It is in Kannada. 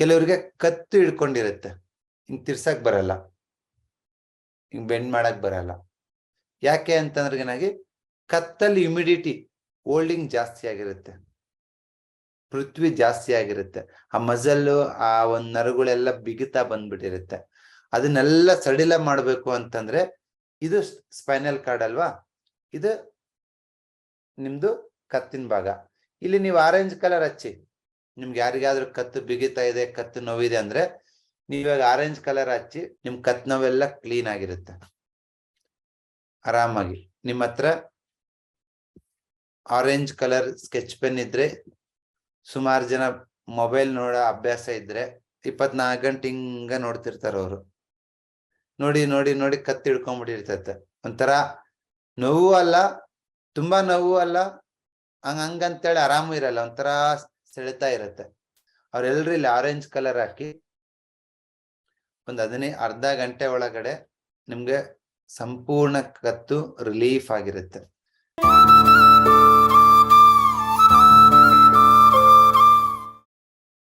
ಕೆಲವ್ರಿಗೆ ಕತ್ತು ಹಿಡ್ಕೊಂಡಿರುತ್ತೆ. ಹಿಂಗೆ ತಿರ್ಸಕ್ ಬರಲ್ಲ. ಹಿಂಗ್ ಬೆಂಡ್ ಮಾಡಕ್ ಬರಲ್ಲ. ಯಾಕೆ ಅಂತಂದ್ರೆ ಏನಾಗಿ ಕತ್ತಲ್ಲಿ ಹ್ಯುಮಿಡಿಟಿ ಹೋಲ್ಡಿಂಗ್ ಜಾಸ್ತಿ ಆಗಿರುತ್ತೆ. ಪೃಥ್ವಿ ಜಾಸ್ತಿ ಆಗಿರುತ್ತೆ. ಆ ಮಜಲ್ಲು ಆ ಒಂದ್ ನರಗಳೆಲ್ಲ ಬಿಗಿತಾ ಬಂದ್ಬಿಟ್ಟಿರುತ್ತೆ. ಅದನ್ನೆಲ್ಲ ಸಡಿಲ ಮಾಡಬೇಕು ಅಂತಂದ್ರೆ ಇದು ಸ್ಪೈನಲ್ ಕಾರ್ಡ್ ಅಲ್ವಾ? ಇದು ನಿಮ್ದು ಕತ್ತಿನ ಭಾಗ. ಇಲ್ಲಿ ನೀವು ಆರೆಂಜ್ ಕಲರ್ ಹಚ್ಚಿ. ನಿಮ್ಗೆ ಯಾರಿಗಾದ್ರೂ ಕತ್ತು ಬಿಗಿತಾ ಇದೆ, ಕತ್ತು ನೋವಿದೆ ಅಂದ್ರೆ ನೀವಾಗ ಆರೆಂಜ್ ಕಲರ್ ಹಚ್ಚಿ ನಿಮ್ ಕತ್ ನೋವೆಲ್ಲ ಕ್ಲೀನ್ ಆಗಿರುತ್ತೆ. ಆರಾಮಾಗಿ. ನಿಮ್ಮ ಹತ್ರ ಆರೆಂಜ್ ಕಲರ್ ಸ್ಕೆಚ್ ಪೆನ್ ಇದ್ರೆ, ಸುಮಾರು ಜನ ಮೊಬೈಲ್ ನೋಡೋ ಅಭ್ಯಾಸ ಇದ್ರೆ ಇಪ್ಪತ್ನಾಲ್ಕು ಗಂಟೆ ಹಿಂಗ ನೋಡ್ತಿರ್ತಾರ ಅವರು. ನೋಡಿ ನೋಡಿ ನೋಡಿ ಕತ್ತಿ ಹಿಡ್ಕೊಂಡ್ಬಿಟ್ಟಿರ್ತೈತೆ ಒಂಥರ ನೋವು ಅಲ್ಲ, ತುಂಬಾ ನೋವು ಅಲ್ಲ, ಹಂಗ ಹಂಗಂತೇಳಿ ಆರಾಮು ಇರಲ್ಲ. ಒಂಥರ ಸೆಳೆತಾ ಇರತ್ತೆ. ಅವ್ರೆಲ್ರು ಇಲ್ಲಿ ಆರೆಂಜ್ ಕಲರ್ ಹಾಕಿ ಒಂದು ಹದಿನೈದು ಅರ್ಧ ಗಂಟೆ ಒಳಗಡೆ ನಿಮ್ಗೆ ಸಂಪೂರ್ಣ ಕತ್ತು ರಿಲೀಫ್ ಆಗಿರುತ್ತೆ.